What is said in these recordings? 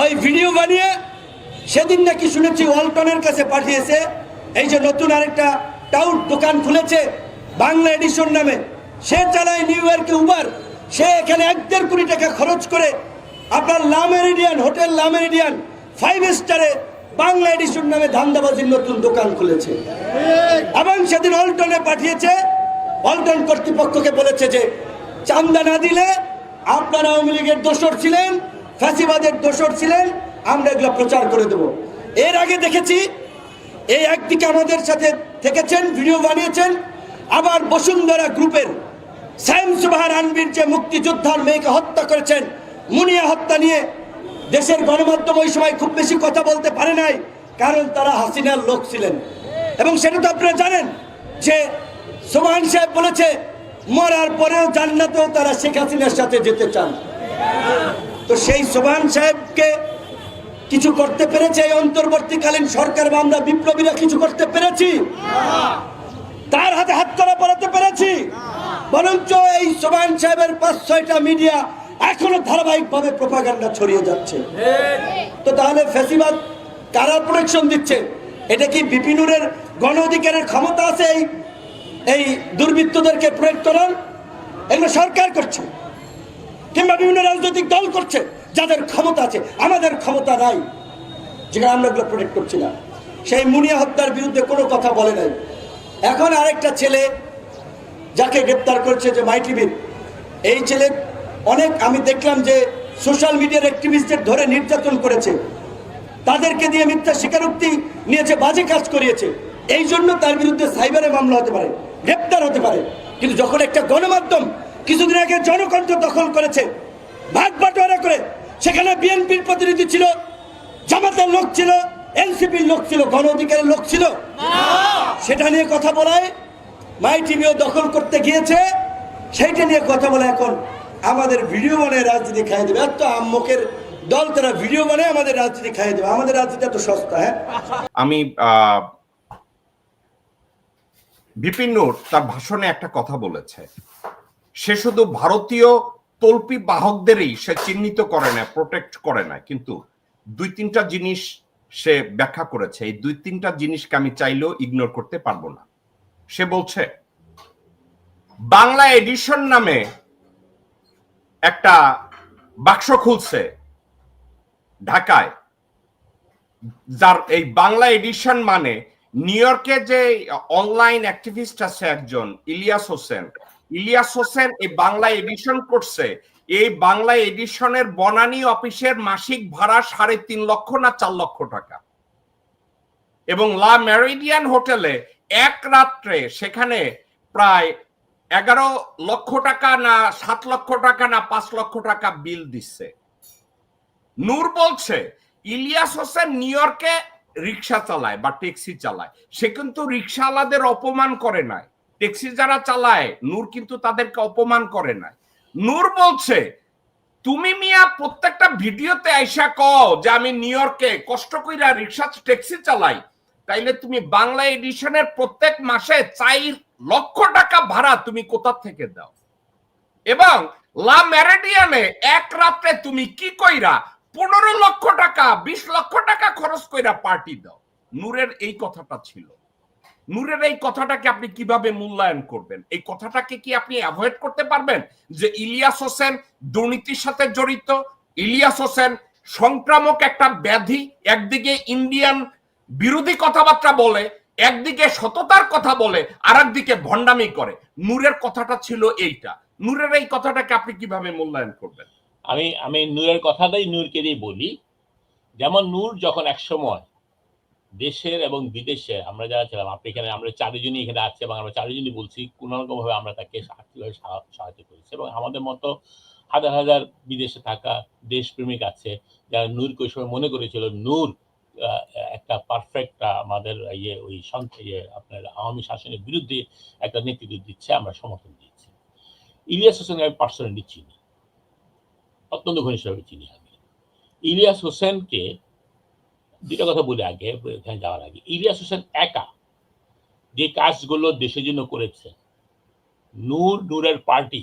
ওই ভিডিও বানিয়ে সেদিন নাকি শুনেছি ওয়ালটনের কাছে পাঠিয়েছে, এই যে নতুন আরেকটা টাউট দোকান খুলেছে বাংলা এডিশন নামে। সে চালায় নিউ ইয়র্কে উবার, সে এখানে এক দেড় কোটি টাকা খরচ করে আপনার লামেরিডিয়ান হোটেল লামেরিডিয়ান ফাইভ স্টারে বাংলা এডিশন নামে ধান্দাবাজির নতুন দোকান খুলেছে। এবং সেদিন অল্টনে পাঠিয়েছে অল্টন কর্তৃপক্ষকে বলেছে যে চান্দা না দিলে আপনারা আওয়ামী লীগের দোষর ছিলেন ফ্যাসিবাদের দোষর ছিলেন, আমরা এগুলো প্রচার করে দেব। এর আগে দেখেছি, এই একদিকে আমাদের সাথে থেকেছেন, ভিডিও বানিয়েছেন, আবার বসুন্ধরা গ্রুপের সাইম সুবাহার আনবির যে মুক্তিযোদ্ধার মেয়েকে হত্যা করেছেন, মুনিয়া হত্যা নিয়ে দেশের গণমাধ্যম ওই সময় খুব বেশি কথা বলতে পারে নাই, কারণ তারা হাসিনার লোক ছিলেন। এবং সেটা তো আপনারা জানেন যে সোমান সাহেব বলেছে, মরার পরেও জান্নাতেও তারা শেখ হাসিনার সাথে যেতে চান। তো সেই সোমান সাহেবকে কিছু করতে পেরেছে এই অন্তর্বর্তীকালীন সরকার বা আমরা বিপ্লবীরা কিছু করতে পেরেছি? তার হাতে হাত করা পড়াতে পেরেছি? বরঞ্চ এই সোমান সাহেবের পাঁচ ছয়টা মিডিয়া এখনও ধারাবাহিকভাবে প্রপাগান্ডা ছড়িয়ে যাচ্ছে। তো তাহলে ফেসিবাদ কারা প্রোটেকশন দিচ্ছে? এটা কি বিপিনুরের গণ অধিকারের ক্ষমতা আছে এই এই দুর্বৃত্তদেরকে প্রয়োগ করার? এগুলো সরকার করছে। কিংবা বিভিন্ন রাজনৈতিক দল করছে, যাদের ক্ষমতা আছে, আমাদের ক্ষমতা নাই, যেখানে আমরা এগুলো প্রোটেক্ট করছি না। সেই মুনিয়া হত্যার বিরুদ্ধে কোনো কথা বলে নাই। এখন আরেকটা ছেলে যাকে গ্রেপ্তার করছে যে মাই টিভির, এই ছেলে অনেক, আমি দেখলাম যে সোশ্যাল মিডিয়ার অ্যাক্টিভিস্টদের ধরে নির্যাতন করেছে। তাদেরকে দিয়ে মিথ্যা স্বীকারোক্তি নিয়েছে, বাজে কাজ করিয়েছে। এই জন্য তার বিরুদ্ধে সাইবারে মামলা হতে পারে, গ্রেপ্তার হতে পারে। কিন্তু যখন একটা গণমাধ্যম কিছুদিন আগে জনকণ্ঠ দখল করেছে, ভাগ বাটোয়ারা করে। সেখানে বিএনপির প্রতিনিধি ছিল, জামাতের লোক ছিল, এনসিপির লোক ছিল, গণ অধিকারের লোক ছিল। সেটা নিয়ে কথা বলায়, মাই টিভিও দখল করতে গিয়েছে। সেইটা নিয়ে কথা বলে এখন আমাদের ভিডিও বানায় রাজনীতি খাইয়ে দেবে। এত আম্মকের দল, তারা ভিডিও বানায় আমাদের রাজনীতি খাইয়ে দেবে। আমাদের রাজনীতি এত সস্তা হ্যাঁ? আমি বিপিন তার ভাষণে একটা কথা বলেছে। সে শুধু ভারতীয় তল্পি বাহকদেরই সে চিহ্নিত করে না প্রোটেক্ট করে না কিন্তু দুই তিনটা জিনিস সে ব্যাখ্যা করেছে। এই দুই তিনটা জিনিসকে আমি চাইলেও ইগনোর করতে পারব না। সে বলছে, বাংলা এডিশন নামে একটা বাক্স খুলছে ঢাকায়, যার এই বাংলা এডিশন মানে নিউ ইয়র্কে যে অনলাইন অ্যাক্টিভিস্ট আছে একজন, ইলিয়াস হোসেন ইলিয়াস হোসেন এই বাংলা এডিশন করছে। এই বাংলা এডিশনের বনানী অফিসের মাসিক ভাড়া সাড়ে তিন লক্ষ না চার লক্ষ টাকা। এবং লা ম্যারিডিয়ান হোটেলে এক রাত্রে সেখানে প্রায় এগারো লক্ষ টাকা না সাত লক্ষ টাকা না পাঁচ লক্ষ টাকা বিল দিচ্ছে। নূর বলছে, ইলিয়াস হোসেন নিউ ইয়র্কে রিক্সা চালায় বা ট্যাক্সি চালায়। সে কিন্তু রিক্সাওয়ালাদের অপমান করে নাই। ট্যাক্সি যারা চালায়, নূর কিন্তু তাদেরকে অপমান করে নাই। নূর বলছে, তুমি মিয়া প্রত্যেকটা ভিডিওতে আইসা কও যে আমি নিউ ইয়র্কে কষ্ট কইরা রিক্সা ট্যাক্সি চালাই। তাইলে তুমি বাংলা এডিশনের প্রত্যেক মাসে চার লক্ষ টাকা ভাড়া তুমি কোথা থেকে দাও? এবং লা ম্যারেডিয়ানে এক রাত্রে তুমি কি কইরা পনেরো লক্ষ টাকা, বিশ লক্ষ টাকা খরচ কইরা পার্টি দাও। নূরের এই কথাটা ছিল। নূরের এই কথাটাকে আপনি কীভাবে মূল্যায়ন করবেন? এই কথাটাকে কি আপনি অ্যাভয়েড করতে পারবেন? যে ইলিয়াস হোসেন দুর্নীতির সাথে জড়িত, ইলিয়াস হোসেন সংক্রামক একটা ব্যাধি, একদিকে ইন্ডিয়ান বিরোধী কথাবার্তা বলে, একদিকে সততার কথা বলে আর একদিকে ভণ্ডামি করে। নূরের কথাটা ছিল এইটা। নূরের এই কথাটাকে আপনি কীভাবে মূল্যায়ন করবেন? আমি আমি নূরের কথাটাই নূরকে দিয়ে বলি। যেমন নূর যখন এক সময় দেশের এবং বিদেশে আমরা যারা ছিলাম, আপনি এখানে, আমরা চারিজনই এখানে আছি এবং আমরা চারিজনই বলছি কোনো রকম ভাবে আমরা তাকে আর্থিকভাবে সাহা- সহায়তা করেছি এবং আমাদের মতো হাজার হাজার বিদেশে থাকা দেশপ্রেমিক আছে যারা নূরকে ওই সময় মনে করেছিল, নূর একটা পারফেক্ট আমাদের ইয়ে ওই ইয়ে আপনার আওয়ামী শাসনের বিরুদ্ধে একটা নেতৃত্ব দিচ্ছে, আমরা সমর্থন দিয়েছি ইলিয়াস হোসেন আমি পার্সোনালি চিনি, অত্যন্ত ঘনিষ্ঠভাবে চিনি আমি। ইলিয়াস হোসেনকে দুটা কথা বলে আগে, এখানে যাওয়ার আগে। ইলিয়াস হোসেন একা যে কাজগুলো দেশের জন্য করেছে নূর, নূরের পার্টি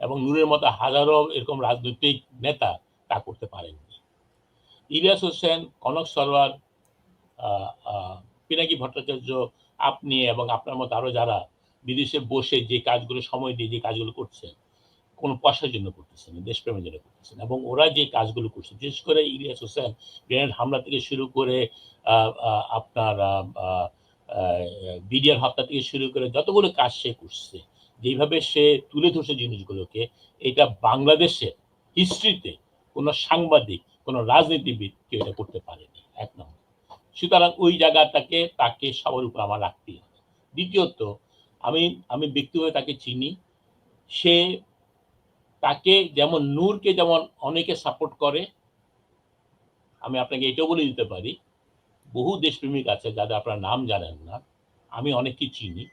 এবং নূরের মতো হাজারো এরকম রাজনৈতিক নেতা তা করতে পারেননি। ইলিয়াস হোসেন, কনক সরোয়ার পিনাকি ভট্টাচার্য, আপনি এবং আপনার মতো আরও যারা বিদেশে বসে যে কাজগুলো, সময় দিয়ে যে কাজগুলো করছেন কোনো পয়সার জন্য করতেছে না, দেশপ্রেমের জন্য করতেছেন এবং ওরা যে কাজগুলো করছে বিশেষ করে ইলিয়াস হোসেন গ্রেনেড হামলা থেকে শুরু করে আপনার বিডিআর হত্যা থেকে শুরু করে যতগুলো কাজ সে করছে যেভাবে সে তুলে ধরছে জিনিসগুলোকে এটা বাংলাদেশের হিস্ট্রিতে কোনো সাংবাদিক কোনো রাজনীতিবিদ কেউ এটা করতে পারেনি এক নম্বর। সুতরাং ওই জায়গাটাকে তাকে সবার উপর আমার রাখতেই হবে। দ্বিতীয়ত আমি আমি ব্যক্তিগত তাকে চিনি। সে তাকে যেমন নূরকে যেমন অনেকে সাপোর্ট করে আমি আপনাকে এটাও বলে দিতে পারি বহু দেশপ্রেমিক আছে যাদের আপনার নাম জানেন না আমি অনেককে চিনি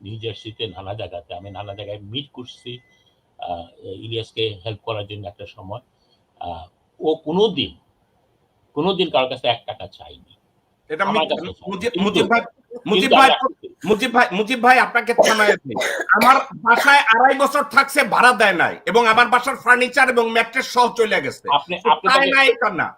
নিউ জার্সিতে নানা জায়গাতে আমি নানা জায়গায় মিট করছি ইলিয়াসকে হেল্প করার জন্য একটা সময় আহ, ও কোনোদিন কোনোদিন কারোর কাছে এক টাকা চাইনি এটা মুজিব ভাই মুজিব ভাই আপনাকে আমার বাসায় আড়াই বছর থাকছে ভাড়া দেয় নাই। এবং আমার বাসার ফার্নিচার এবং ম্যাট্রেস সহ চলে গেছে। আপনি আপনি নাই না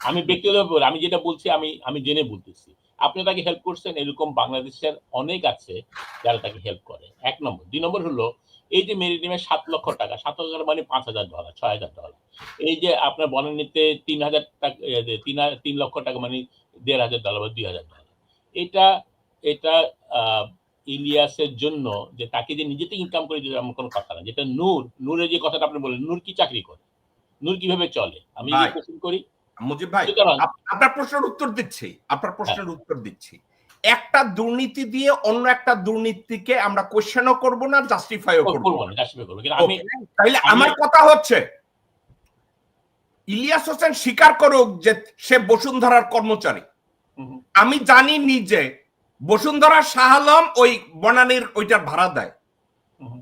আমি ব্যক্তিগত আমি যেটা বলছি আমি আমি জেনে বলতেছি। আপনি তাকে হেল্প করছেন এরকম বাংলাদেশের অনেক আছে যারা তাকে হেল্প করে। এক নম্বর। দুই নম্বর হলো এই যে মেরিটিমের সাত লক্ষ টাকা সাত হাজার মানে পাঁচ হাজার ডলার ছয় হাজার ডলার এই যে আপনার বনানীতে তিন হাজার টাকা তিন তিন লক্ষ টাকা মানে দেড় হাজার ডলার বা দুই হাজার ডলার এটা এটা আহ, ইলিয়াসের জন্য যে তাকে যে নিজে থেকে ইনকাম করে দিতে এমন কোনো কথা না। যেটা নূর নূরের যে কথাটা আপনি বললেন নূর কি চাকরি করে? নূর কীভাবে চলে? আমি কোশ্চেন করি। মুজিব ভাই আপনার প্রশ্নের উত্তর দিচ্ছি আপনার প্রশ্নের উত্তর দিচ্ছি। একটা দুর্নীতি দিয়ে অন্য একটা দুর্নীতিকে আমরা কোশ্চেনও করব না জাস্টিফাইও করব না না। জাস্টিফাই করব কিন্তু আমি তাইলে আমার কথা হচ্ছে ইলিয়াস হোসেন স্বীকার করুক যে সে বসুন্ধরার কর্মচারী। আমি জানি নিজে বসুন্ধরা শাহ আলম ওই বনানীর ওইটার ভাড়া দেয়।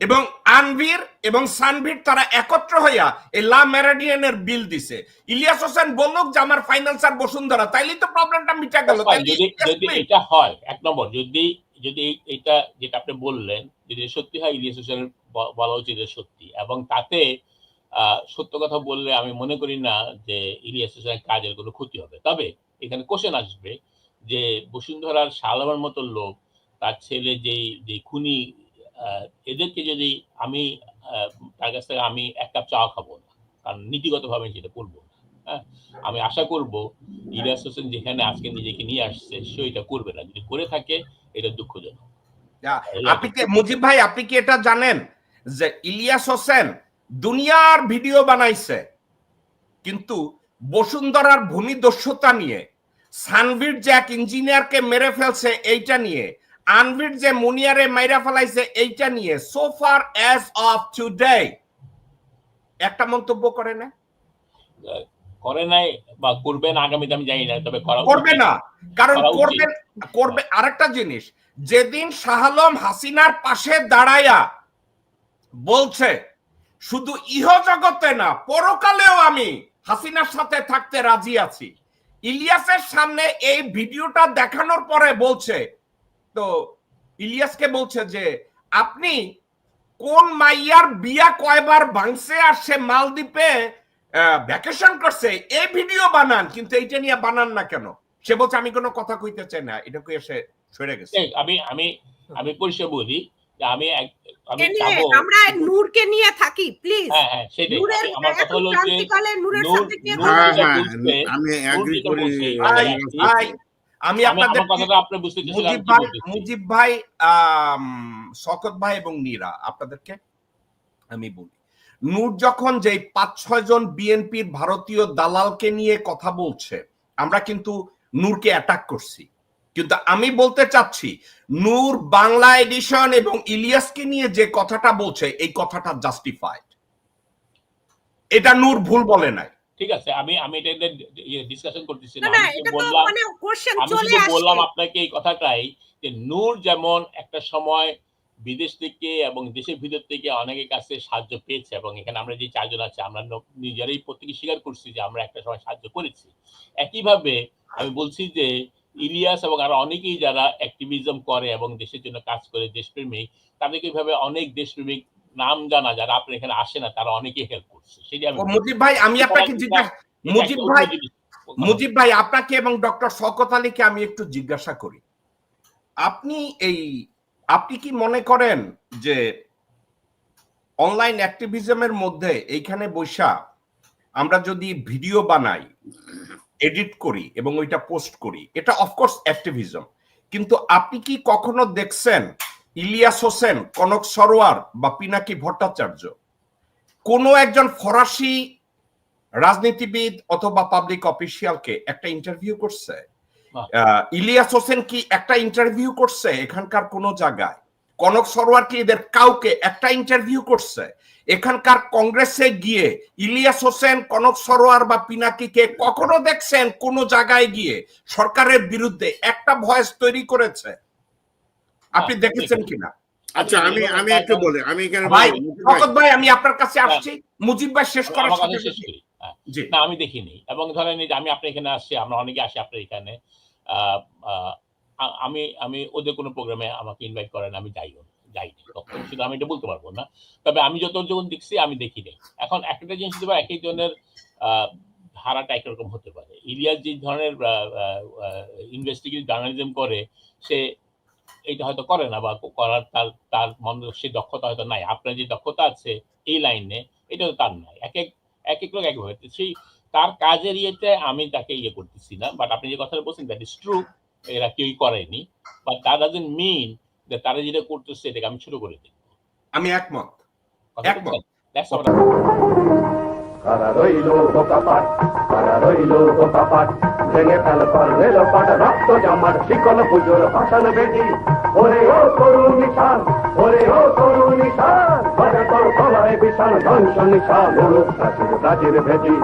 এবং আনভির এবং সানভির তারা একত্র হইয়া এই লা মেরাডিয়ানের বিল দিছে। ইলিয়াস হোসেন বলুক যে আমার ফাইন্যান্সার বসুন্ধরা তাইলেই তো প্রবলেমটা মিটা গেল যদি যদি এটা হয় এক নম্বর যদি যদি এটা যেটা আপনি বললেন যদি সত্যি হয় ইলিয়াস হোসেনের বলা উচিত সত্যি। এবং তাতে আহ, সত্য কথা বললে আমি মনে করি না যে ইলিয়াস হোসেনের কাজের কোনো ক্ষতি হবে। তবে এখানে কোশ্চেন আসবে যে বসুন্ধরার সালামের মতো লোক তার ছেলে যেই যে খুনি এদেরকে যদি আমি তার কাছ থেকে আমি এক কাপ চা খাব না কারণ নীতিগতভাবে আমি সেটা করব হ্যাঁ? আমি আশা করব ইলিয়াস হোসেন যেখানে আজকে নিজেকে নিয়ে আসছে সে এটা করবে না। যদি করে থাকে এটা দুঃখজনক। আপনি কি মুজিব ভাই আপনি কি এটা জানেন যে ইলিয়াস হোসেন দুনিয়ার ভিডিও বানাইছে কিন্তু বসুন্ধরার ভূমিদস্যুতা নিয়ে সানভির যে এক ইঞ্জিনিয়ারকে মেরে ফেলছে এইটা নিয়ে আনভির যে মুনিয়ারে মাইরা ফেলাইছে এইটা নিয়ে so far as of today একটা মন্তব্য করে না? করে নাই বা করবে না আগামীতে আমি জানি না তবে করা করবে না। কারণ করা উচিত। করবে করবে আরেকটা জিনিস যেদিন শাহালম হাসিনার পাশে দাঁড়ায়া বলছে শুধু ইহ জগতে না পরকালেও আমি হাসিনার সাথে থাকতে রাজি আছি। ইলিয়াসের সামনে এই ভিডিওটা দেখানোর পরে বলছে তো ইলিয়াসকে বলছে যে আপনি কোন মাইয়ার বিয়া কয়বার ভাঙছে আর সে মালদ্বীপে ভ্যাকেশন করছে এই ভিডিও বানান কিন্তু এইটা নিয়ে বানান না কেন? সে বলছে আমি কোনো কথা কইতে চাই না এটা কই এসে সরে গেছে। আমি আমি আমি পরিষ্কার বলি যে আমি কে আমরা নূরকে নিয়ে থাকি প্লিজ হ্যাঁ হ্যাঁ সেটাই। নূরের আমার কথা হলো যে নূরের নিয়ে নূর কথা আমি এগ্রি করি আমি আপনাদের আপনি বুঝতে মুজিব ভাই। মুজিব ভাই শকত ভাই এবং নীরা আপনাদেরকে আমি বলি। নূর যখন যে পাঁচ ছয় জন বিএনপির ভারতীয় দালালকে নিয়ে কথা বলছে আমরা কিন্তু নূরকে অ্যাটাক করছি। কিন্তু আমি বলতে চাচ্ছি নূর বাংলা এডিশন এবং ইলিয়াসকে নিয়ে যে কথাটা বলছে এই কথাটা জাস্টিফাইড এটা নূর ভুল বলে নাই। ঠিক আছে? আমি আমি এটা ডিসকাশন করতেছি না আমি শুধু বললাম মানে বললাম আপনাকে এই কথাটাই যে নূর যেমন একটা সময় বিদেশ থেকে এবং দেশের ভিতর থেকে অনেকের কাছে সাহায্য পেয়েছে এবং এখানে আমরা যে চারজন আছে আমরা নিজেরাই প্রত্যেকে স্বীকার করছি যে আমরা একটা সময় সাহায্য করেছি। একইভাবে আমি বলছি যে ইলিয়াস এবং আরও অনেকেই যারা অ্যাক্টিভিজম করে এবং দেশের জন্য কাজ করে দেশপ্রেমিক তাদেরকে এইভাবে অনেক দেশপ্রেমিক নাম জানা যারা আপনার এখানে আসে না তারা অনেকেই হেল্প করছে। সেটি আমি মুজিব ভাই আমি আপনাকে জিজ্ঞাসা মুজিব ভাই মুজিব ভাই আপনাকে এবং ডক্টর শওকত আলীকে আমি একটু জিজ্ঞাসা করি। আপনি এই আপনি কি মনে করেন যে অনলাইন অ্যাক্টিভিজমের মধ্যে এইখানে বৈশা আমরা যদি ভিডিও বানাই এডিট করি এবং ওইটা পোস্ট করি এটা অফকোর্স অ্যাক্টিভিজম কিন্তু আপনি কি কখনো দেখছেন ইলিয়াস হোসেন কনক সরোয়ার বা পিনাকি ভট্টাচার্য। কোনো একজন ফরাসি রাজনীতিবিদ অথবা পাবলিক অফিসিয়ালকে একটা ইন্টারভিউ করছে? ইলিয়াস হোসেন কি একটা ইন্টারভিউ করছে এখানকার কোন জায়গায়? কনক সরোয়ার কি এদের কাউকে একটা ইন্টারভিউ করছে? এখানকার কংগ্রেসে গিয়ে ইলিয়াস হোসেন কনক সরোয়ার বা পিনাকিকে কখনো দেখছেন কোন জায়গায় গিয়ে? সরকারের বিরুদ্ধে একটা ভয়েস তৈরি করেছে। আপনি দেখেছেন কিনা? আচ্ছা আমি আমি একটু বলি আমি এখানে ভাই বলি, ভাই, আমি আপনার কাছে আসছি। মুজিব ভাই শেষ করার আমার সাথে হ্যাঁ। জি। না আমি দেখিনি। এবং ধরেন এই যে আমি আপনার এখানে আসছি আমরা অনেকে আসি আপনার এখানে। আমি আমি ওদের কোনো প্রোগ্রামে আমাকে ইনভাইট করেন আমি যাইও যাইনি। শুধু আমি এটা বলতে পারব না। তবে আমি যত যখন দেখছি আমি দেখি নাই এখন একটা জিনিস দেবো এক একজনের আহ, ধারাটা একরকম হতে পারে। ইলিয়াস যে ধরনের ইনভেস্টিগেটিভ জার্নালিজম করে সে এটা হয়তো করে না বা করার তার তার মন সে দক্ষতা হয়তো নাই। আপনার যে দক্ষতা আছে এই লাইনে এটা তো তার নাই এক এক এক এক লোক একভাবে সেই তার কাজের ইয়েতে আমি তাকে ইয়ে করতেছি না বাট আপনি যে কথাটা বলছেন দ্যাট ইজ ট্রু এরা কেউই করেনি। বাট দ্যাট ডাজেন্ট মিন যে তারা যেটা করতেছে এটাকে আমি শুরু করে দিই আমি একমত। কথা একমত। That's what কারা রইল বোকাপাট কারা রইল বোকাপাট ভেঙে ফেল কর রেল পাট রক্ত জামার শিকল পুজোর ভাষণ বেদি ওরে ও করু নিশান, ওরে ও করু নিশান করে তোর গলায় বিশাল ধ্বংস নিশান রাজির ভেদি